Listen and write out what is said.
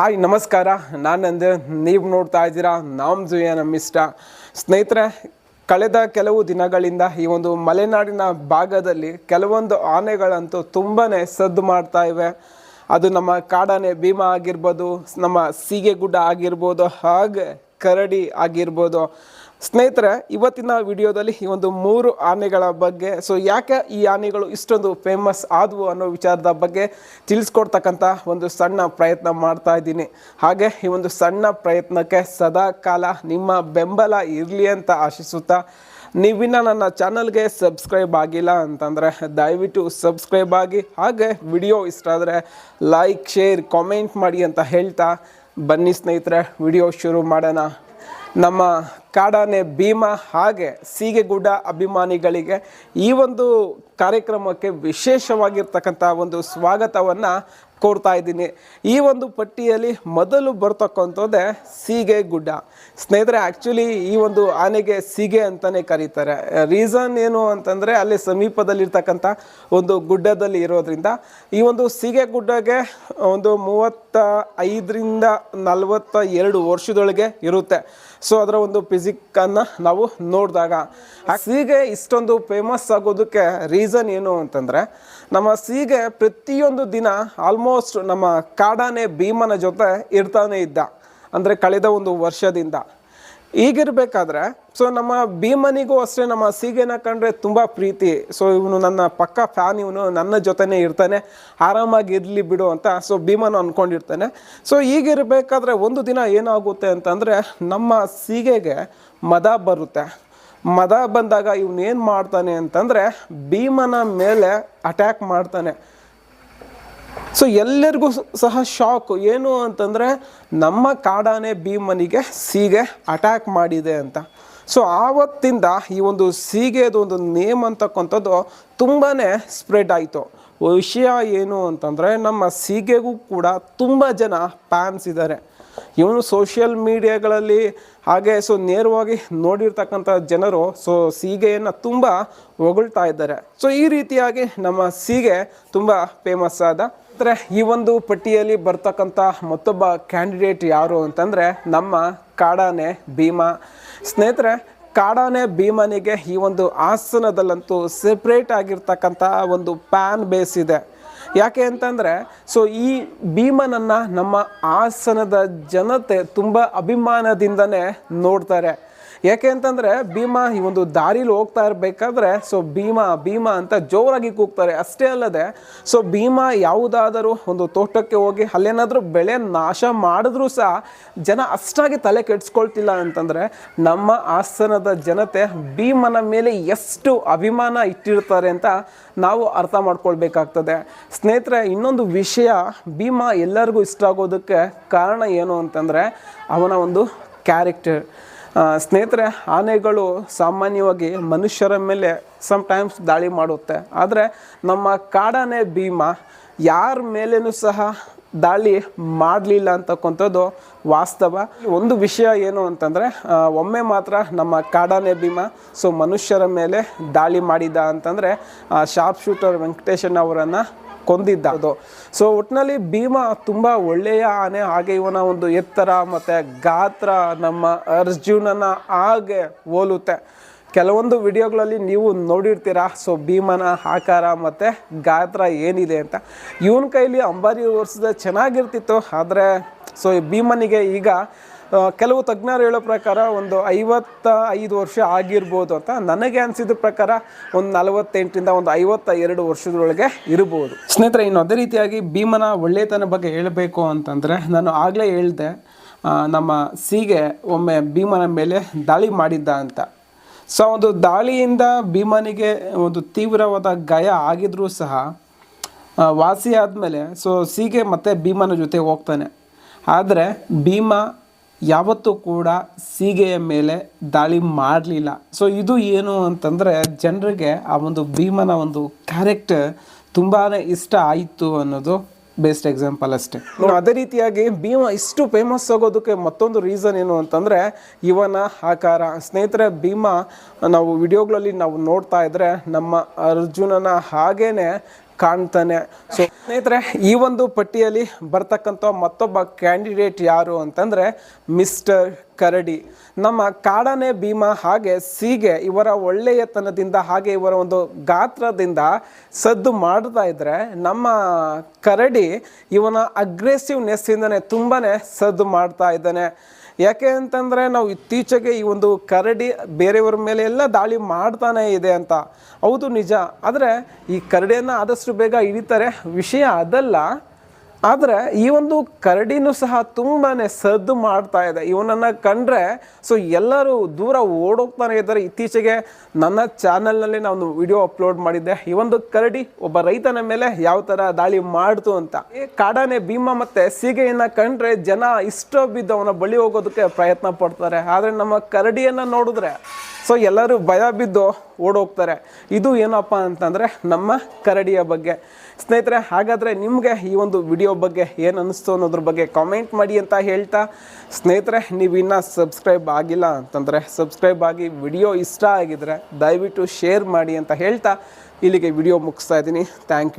Hi, ನಮಸ್ಕಾರ. ನಾನಂದು, ನೀವು ನೋಡ್ತಾ ಇದ್ದೀರಾ ನಮ್ಮ ಇಷ್ಟ ಸ್ನೇಹಿತರೆ, ಕಳೆದ ಕೆಲವು ದಿನಗಳಿಂದ ಈ ಒಂದು ಮಲೆನಾಡಿನ ಭಾಗದಲ್ಲಿ ಕೆಲವೊಂದು ಆನೆಗಳಂತೂ ತುಂಬಾ ಸದ್ದು ಮಾಡ್ತಾ ಇವೆ. ಅದು ನಮ್ಮ ಕಾಡಾನೆ ಭೀಮಾ ಆಗಿರ್ಬೋದು, ನಮ್ಮ ಸೀಗೆಗುಡ್ಡ ಆಗಿರ್ಬೋದು, ಹಾಗೆ ಕರಡಿ ಆಗಿರ್ಬೋದು. ಸ್ನೇಹಿತರೆ, ಇವತ್ತಿನ ವಿಡಿಯೋದಲ್ಲಿ ಈ ಒಂದು ಮೂರು ಆನೆಗಳ ಬಗ್ಗೆ ಸೊ ಯಾಕೆ ಈ ಆನೆಗಳು ಇಷ್ಟೊಂದು ಫೇಮಸ್ ಆದವು ಅನ್ನೋ ವಿಚಾರದ ಬಗ್ಗೆ ತಿಳಿಸ್ಕೊಡ್ತಕ್ಕಂಥ ಒಂದು ಸಣ್ಣ ಪ್ರಯತ್ನ ಮಾಡ್ತಾ ಇದ್ದೀನಿ. ಹಾಗೆ ಈ ಒಂದು ಸಣ್ಣ ಪ್ರಯತ್ನಕ್ಕೆ ಸದಾ ಕಾಲ ನಿಮ್ಮ ಬೆಂಬಲ ಇರಲಿ ಅಂತ ಆಶಿಸುತ್ತಾ, ನೀವಿನ್ನ ನನ್ನ ಚಾನಲ್ಗೆ ಸಬ್ಸ್ಕ್ರೈಬ್ ಆಗಿಲ್ಲ ಅಂತಂದರೆ ದಯವಿಟ್ಟು ಸಬ್ಸ್ಕ್ರೈಬ್ ಆಗಿ, ಹಾಗೆ ವಿಡಿಯೋ ಇಷ್ಟ ಆದರೆ ಲೈಕ್, ಶೇರ್, ಕಾಮೆಂಟ್ ಮಾಡಿ ಅಂತ ಹೇಳ್ತಾ ಬನ್ನಿ ಸ್ನೇಹಿತರೆ, ವಿಡಿಯೋ ಶುರು ಮಾಡೋಣ. ನಮ್ಮ ಕಾಡಾನೆ ಭೀಮ ಹಾಗೆ ಸೀಗೆಗುಡ್ಡ ಅಭಿಮಾನಿಗಳಿಗೆ ಈ ಒಂದು ಕಾರ್ಯಕ್ರಮಕ್ಕೆ ವಿಶೇಷವಾಗಿರ್ತಕ್ಕಂಥ ಒಂದು ಸ್ವಾಗತವನ್ನು ಕೋರ್ತಾ ಇದ್ದೀನಿ. ಈ ಒಂದು ಪಟ್ಟಿಯಲ್ಲಿ ಮೊದಲು ಬರ್ತಕ್ಕಂಥದ್ದೇ ಸೀಗೆ ಗುಡ್ಡ ಸ್ನೇಹಿತರೆ ಆ್ಯಕ್ಚುಲಿ ಈ ಒಂದು ಆನೆಗೆ ಸೀಗೆ ಅಂತಲೇ ಕರೀತಾರೆ. ರೀಸನ್ ಏನು ಅಂತಂದರೆ ಅಲ್ಲಿ ಸಮೀಪದಲ್ಲಿರ್ತಕ್ಕಂಥ ಒಂದು ಗುಡ್ಡದಲ್ಲಿ ಇರೋದ್ರಿಂದ ಈ ಒಂದು ಸೀಗೆ ಗುಡ್ಡಗೆ ಒಂದು ಮೂವತ್ತ ಐದರಿಂದ ನಲವತ್ತ ಎರಡು ವರ್ಷದೊಳಗೆ ಇರುತ್ತೆ. ಸೊ ಅದರ ಒಂದು ಫಿಸಿಕ್ಕನ್ನು ನಾವು ನೋಡಿದಾಗ ಸೀಗೆ ಇಷ್ಟೊಂದು ಫೇಮಸ್ ಆಗೋದಕ್ಕೆ ರೀಸನ್ ಏನು ಅಂತಂದರೆ, ನಮ್ಮ ಸೀಗೆ ಪ್ರತಿಯೊಂದು ದಿನ ಆಲ್ಮೋಸ್ಟ್ ನಮ್ಮ ಕಾಡಾನೆ ಭೀಮನ ಜೊತೆ ಇರ್ತಾನೆ ಇದ್ದ. ಅಂದರೆ ಕಳೆದ ಒಂದು ವರ್ಷದಿಂದ. ಈಗಿರ್ಬೇಕಾದ್ರೆ ಸೊ ನಮ್ಮ ಭೀಮನಿಗೂ ಅಷ್ಟೇ ನಮ್ಮ ಸೀಗೆನ ಕಂಡ್ರೆ ತುಂಬ ಪ್ರೀತಿ. ಸೊ ಇವನು ನನ್ನ ಪಕ್ಕ ಫ್ಯಾನ್ ಇವನು ನನ್ನ ಜೊತೆನೇ ಇರ್ತಾನೆ. ಆರಾಮಾಗಿ ಇರಲಿ ಬಿಡು ಅಂತ ಸೊ ಭೀಮನು ಅಂದ್ಕೊಂಡಿರ್ತಾನೆ ಸೊ ಈಗಿರಬೇಕಾದ್ರೆ ಒಂದು ದಿನ ಏನಾಗುತ್ತೆ ಅಂತಂದರೆ, ನಮ್ಮ ಸೀಗೆಗೆ ಮದ ಬರುತ್ತೆ. ಮದ ಬಂದಾಗ ಇವನೇನು ಮಾಡ್ತಾನೆ ಅಂತಂದರೆ, ಭೀಮನ ಮೇಲೆ ಅಟ್ಯಾಕ್ ಮಾಡ್ತಾನೆ. ಸೊ ಎಲ್ಲರಿಗೂ ಸಹ ಶಾಕ್ ಏನು ಅಂತಂದರೆ, ನಮ್ಮ ಕಾಡಾನೆ ಭೀಮನಿಗೆ ಸೀಗೆ ಅಟ್ಯಾಕ್ ಮಾಡಿದೆ ಅಂತ. ಸೊ ಆವತ್ತಿಂದ ಈ ಒಂದು ಸೀಗೆದು ಒಂದು ನೇಮ್ ಅಂತಕ್ಕಂಥದ್ದು ತುಂಬಾ ಸ್ಪ್ರೆಡ್ ಆಯಿತು. ವಿಷಯ ಏನು ಅಂತಂದರೆ, ನಮ್ಮ ಸೀಗೆಗೂ ಕೂಡ ತುಂಬ ಜನ ಫ್ಯಾನ್ಸ್ ಇದ್ದಾರೆ ಇವನು ಸೋಷಿಯಲ್ ಮೀಡಿಯಾಗಳಲ್ಲಿ ಹಾಗೆ ಸೊ ನೇರವಾಗಿ ನೋಡಿರ್ತಕ್ಕಂಥ ಜನರು ಸೊ ಸೀಗೆಯನ್ನು ತುಂಬ ಹೊಗಳ್ತಾ ಇದ್ದಾರೆ. ಸೊ ಈ ರೀತಿಯಾಗಿ ನಮ್ಮ ಸೀಗೆ ತುಂಬ ಫೇಮಸ್ ಆದ. ಈ ಒಂದು ಪಟ್ಟಿಯಲ್ಲಿ ಬರ್ತಕ್ಕಂಥ ಮತ್ತೊಬ್ಬ ಕ್ಯಾಂಡಿಡೇಟ್ ಯಾರು ಅಂತಂದರೆ ನಮ್ಮ ಕಾಡಾನೆ ಭೀಮಾ. ಸ್ನೇಹಿತರೆ, ಕಾಡಾನೆ ಭೀಮನಿಗೆ ಈ ಒಂದು ಆಸನದಲ್ಲಂತೂ ಸೆಪ್ರೇಟ್ ಆಗಿರ್ತಕ್ಕಂಥ ಒಂದು ಪ್ಯಾನ್ ಬೇಸ್ ಇದೆ. ಯಾಕೆ ಅಂತಂದರೆ ಸೊ ಈ ಭೀಮನನ್ನು ನಮ್ಮ ಹಾಸನದ ಜನತೆ ತುಂಬ ಅಭಿಮಾನದಿಂದನೇ ನೋಡ್ತಾರೆ. ಯಾಕೆ ಅಂತಂದರೆ ಭೀಮ ಈ ಒಂದು ದಾರಿಲಿ ಹೋಗ್ತಾ ಇರಬೇಕಾದ್ರೆ ಸೊ ಭೀಮ ಭೀಮ ಅಂತ ಜೋರಾಗಿ ಕೂಗ್ತಾರೆ. ಅಷ್ಟೇ ಅಲ್ಲದೆ ಸೊ ಭೀಮ ಯಾವುದಾದರೂ ಒಂದು ತೋಟಕ್ಕೆ ಹೋಗಿ ಅಲ್ಲೇನಾದರೂ ಬೆಳೆ ನಾಶ ಮಾಡಿದ್ರೂ ಸಹ ಜನ ಅಷ್ಟಾಗಿ ತಲೆ ಕೆಡಿಸ್ಕೊಳ್ತಿಲ್ಲ ಅಂತಂದರೆ ನಮ್ಮ ಹಾಸನದ ಜನತೆ ಭೀಮನ ಮೇಲೆ ಎಷ್ಟು ಅಭಿಮಾನ ಇಟ್ಟಿರ್ತಾರೆ ಅಂತ ನಾವು ಅರ್ಥ ಮಾಡ್ಕೊಳ್ಬೇಕಾಗ್ತದೆ. ಸ್ನೇಹಿತರೆ, ಇನ್ನೊಂದು ವಿಷಯ ಭೀಮ ಎಲ್ಲರಿಗೂ ಇಷ್ಟ ಆಗೋದಕ್ಕೆ ಕಾರಣ ಏನು ಅಂತಂದರೆ ಅವನ ಒಂದು ಕ್ಯಾರೆಕ್ಟರ್ ಸ್ನೇಹಿತರೆ, ಆನೆಗಳು ಸಾಮಾನ್ಯವಾಗಿ ಮನುಷ್ಯರ ಮೇಲೆ ಸಮ್ಟೈಮ್ಸ್ ದಾಳಿ ಮಾಡುತ್ತೆ. ಆದರೆ ನಮ್ಮ ಕಾಡಾನೆ ಭೀಮ ಯಾರ ಮೇಲೇನೂ ಸಹ ದಾಳಿ ಮಾಡಲಿಲ್ಲ ಅಂತಕ್ಕಂಥದ್ದು ವಾಸ್ತವ. ಒಂದು ವಿಷಯ ಏನು ಅಂತಂದರೆ ಒಮ್ಮೆ ಮಾತ್ರ ನಮ್ಮ ಕಾಡಾನೆ ಭೀಮ, ಸೊ ಮನುಷ್ಯರ ಮೇಲೆ ದಾಳಿ ಮಾಡಿದ ಅಂತಂದರೆ ಶಾರ್ಪ್ ಶೂಟರ್ ವೆಂಕಟೇಶನ್ ಅವರನ್ನು ಕೊಂದಿದ್ದ. ಅದು ಸೊ ಒಟ್ಟಿನಲ್ಲಿ ಭೀಮ ತುಂಬ ಒಳ್ಳೆಯ ಆನೆ, ಹಾಗೆ ಇವನ ಒಂದು ಎತ್ತರ ಮತ್ತು ಗಾತ್ರ ನಮ್ಮ ಅರ್ಜುನನ ಹಾಗೆ ಹೋಲುತ್ತೆ. ಕೆಲವೊಂದು ವಿಡಿಯೋಗಳಲ್ಲಿ ನೀವು ನೋಡಿರ್ತೀರ, ಸೊ ಭೀಮನ ಆಕಾರ ಮತ್ತು ಗಾತ್ರ ಏನಿದೆ ಅಂತ. ಇವನ ಕೈಲಿ ಅಂಬಾರಿ ವರ್ಷದ ಚೆನ್ನಾಗಿರ್ತಿತ್ತು, ಆದರೆ ಸೊ ಭೀಮನಿಗೆ ಈಗ ಕೆಲವು ತಜ್ಞರು ಹೇಳೋ ಪ್ರಕಾರ ಒಂದು ಐವತ್ತ ಐದು ವರ್ಷ ಆಗಿರ್ಬೋದು ಅಂತ ನನಗೆ ಅನಿಸಿದ ಪ್ರಕಾರ ಒಂದು ನಲವತ್ತೆಂಟರಿಂದ ಒಂದು ಐವತ್ತ ಎರಡು ವರ್ಷದೊಳಗೆ ಇರಬಹುದು ಸ್ನೇಹಿತರೆ, ಇನ್ನು ಅದೇ ರೀತಿಯಾಗಿ ಭೀಮನ ಒಳ್ಳೆಯತನ ಬಗ್ಗೆ ಹೇಳಬೇಕು ಅಂತಂದರೆ ನಾನು ಆಗಲೇ ಹೇಳಿದೆ ನಮ್ಮ ಸೀಗೆ ಒಮ್ಮೆ ಭೀಮನ ಮೇಲೆ ದಾಳಿ ಮಾಡಿದ್ದ ಅಂತ. ಸೊ ಒಂದು ದಾಳಿಯಿಂದ ಭೀಮನಿಗೆ ಒಂದು ತೀವ್ರವಾದ ಗಾಯ ಆಗಿದ್ರೂ ಸಹ ವಾಸಿ ಆದಮೇಲೆ ಸೊ ಸೀಗೆ ಮತ್ತೆ ಭೀಮನ ಜೊತೆ ಹೋಗ್ತಾನೆ. ಆದರೆ ಭೀಮ ಯಾವತ್ತೂ ಕೂಡ ಸೀಗೆಯ ಮೇಲೆ ದಾಳಿ ಮಾಡಲಿಲ್ಲ. ಸೊ ಇದು ಏನು ಅಂತಂದರೆ ಜನರಿಗೆ ಆ ಒಂದು ಭೀಮನ ಒಂದು ಕ್ಯಾರೆಕ್ಟರ್ ತುಂಬಾ ಇಷ್ಟ ಆಯಿತು ಅನ್ನೋದು ಬೆಸ್ಟ್ ಎಕ್ಸಾಂಪಲ್ ಅಷ್ಟೇ. ಅದೇ ರೀತಿಯಾಗಿ ಭೀಮ ಇಷ್ಟು ಫೇಮಸ್ ಆಗೋದಕ್ಕೆ ಮತ್ತೊಂದು ರೀಸನ್ ಏನು ಅಂತಂದರೆ ಇವನ ಆಕಾರ. ಸ್ನೇಹಿತರೆ, ಭೀಮ ನಾವು ವಿಡಿಯೋಗಳಲ್ಲಿ ನಾವು ನೋಡ್ತಾ ಇದ್ರೆ ನಮ್ಮ ಅರ್ಜುನನ ಹಾಗೇನೆ ಕಾಣ್ತಾನೆ. ಸೊ ಸ್ನೇಹಿತರೆ ಈ ಒಂದು ಪಟ್ಟಿಯಲ್ಲಿ ಬರ್ತಕ್ಕಂಥ ಮತ್ತೊಬ್ಬ ಕ್ಯಾಂಡಿಡೇಟ್ ಯಾರು ಅಂತಂದರೆ ಮಿಸ್ಟರ್ ಕರಡಿ. ನಮ್ಮ ಕಾಡನೆ ಭೀಮ ಹಾಗೆ ಸೀಗೆ ಇವರ ಒಳ್ಳೆಯತನದಿಂದ ಹಾಗೆ ಇವರ ಒಂದು ಗಾತ್ರದಿಂದ ಸದ್ದು ಮಾಡ್ತಾ ಇದ್ರೆ ನಮ್ಮ ಕರಡಿ ಇವನ ಅಗ್ರೆಸಿವ್ನೆಸ್ಸಿಂದನೇ ತುಂಬಾ ಸದ್ದು ಮಾಡ್ತಾ ಇದ್ದಾನೆ. ಯಾಕೆ ಅಂತಂದರೆ ನಾವು ಇತ್ತೀಚೆಗೆ ಈ ಒಂದು ಕರಡಿ ಬೇರೆಯವರ ಮೇಲೆ ಎಲ್ಲ ದಾಳಿ ಮಾಡ್ತಾನೆ ಇದೆ ಅಂತ. ಹೌದು ನಿಜ. ಆದರೆ ಈ ಕರಡಿಯನ್ನು ಆದಷ್ಟು ಬೇಗ ಹಿಡಿತಾರೆ. ವಿಷಯ ಅದಲ್ಲ. ಆದರೆ ಈ ಒಂದು ಕರಡಿನೂ ಸಹ ತುಂಬಾ ಸದ್ದು ಮಾಡ್ತಾ ಇದೆ. ಇವನನ್ನು ಕಂಡ್ರೆ ಸೊ ಎಲ್ಲರೂ ದೂರ ಓಡೋಗ್ತಾನೆ ಇದ್ದಾರೆ. ಇತ್ತೀಚೆಗೆ ನನ್ನ ಚಾನಲ್ನಲ್ಲಿ ನಾನು ವಿಡಿಯೋ ಅಪ್ಲೋಡ್ ಮಾಡಿದ್ದೆ. ಈ ಒಂದು ಕರಡಿ ಒಬ್ಬ ರೈತನ ಮೇಲೆ ಯಾವ ಥರ ದಾಳಿ ಮಾಡ್ತು ಅಂತ. ಕಾಡಾನೆ ಭೀಮ ಮತ್ತು ಸೀಗೆಯನ್ನು ಕಂಡ್ರೆ ಜನ ಇಷ್ಟ ಬಿದ್ದು ಅವನ ಬಳಿ ಹೋಗೋದಕ್ಕೆ ಪ್ರಯತ್ನ ಪಡ್ತಾರೆ. ಆದರೆ ನಮ್ಮ ಕರಡಿಯನ್ನು ನೋಡಿದ್ರೆ ಸೊ ಎಲ್ಲರೂ ಭಯ ಬಿದ್ದು ಓಡೋಗ್ತಾರೆ. ಇದು ಏನಪ್ಪ ಅಂತಂದರೆ ನಮ್ಮ ಕರಡಿಯ ಬಗ್ಗೆ. ಸ್ನೇಹಿತರೆ, ಹಾಗಾದರೆ ನಿಮಗೆ ಈ ಒಂದು ವಿಡಿಯೋ ಬಗ್ಗೆ ಏನು ಅನ್ನಿಸ್ತು ಅನ್ನೋದ್ರ ಬಗ್ಗೆ ಕಾಮೆಂಟ್ ಮಾಡಿ ಅಂತ ಹೇಳ್ತಾ. ಸ್ನೇಹಿತರೆ, ನೀವು ಇನ್ನೂ ಸಬ್ಸ್ಕ್ರೈಬ್ ಆಗಿಲ್ಲ ಅಂತಂದರೆ ಸಬ್ಸ್ಕ್ರೈಬ್ ಆಗಿ ವಿಡಿಯೋ ಇಷ್ಟ ಆಗಿದರೆ ದಯವಿಟ್ಟು ಶೇರ್ ಮಾಡಿ ಅಂತ ಹೇಳ್ತಾ. ಇಲ್ಲಿಗೆ ವಿಡಿಯೋ ಮುಗಿಸ್ತಾ ಇದ್ದೀನಿ. Thank you